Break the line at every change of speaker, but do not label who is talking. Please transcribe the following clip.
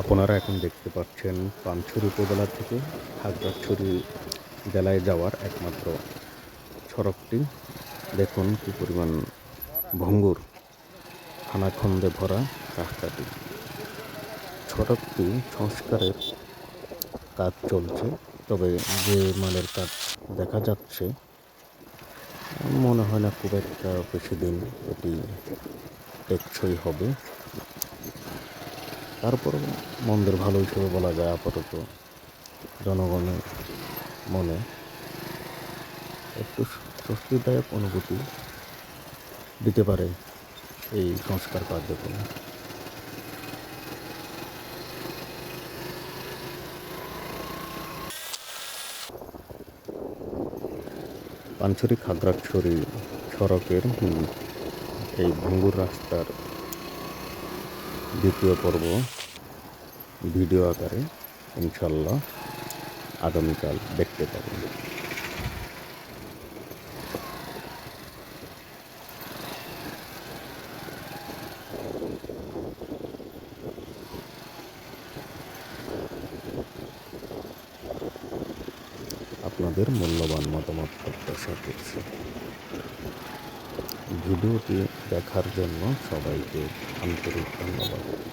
আপনারা এখন দেখতে পাচ্ছেন পানছড়ি উপজেলা থেকে খাগড়াছড়ি জেলায় যাওয়ার একমাত্র সড়কটি। দেখুন কী পরিমাণ ভঙ্গুর খানাখন্দে ভরা রাস্তাটি। সড়কটি সংস্কারের কাজ চলছে, তবে যে মালের কাজ দেখা যাচ্ছে, মনে হয় না খুব একটা বেশি দিন এটি টেকসই হবে। তারপর মন্দির ভালো হিসেবে বলা যায় আপাতত জনগণের মনে। একটু স্বস্তিদায়ক অনুভূতি দিতে পারে এই সংস্কার কার্যক্রম। পানছড়ি খাগড়াছড়ি সড়কের এই ভঙ্গুর রাস্তার দ্বিতীয় পর্ব ভিডিও আকারে ইনশাল্লাহ আগামীকাল দেখতে পাবেন আপনাদের মূল্যবান মতামত প্রত্যাশা করছি। ভিডিওটি দেখার জন্য সবাইকে আন্তরিক ধন্যবাদ।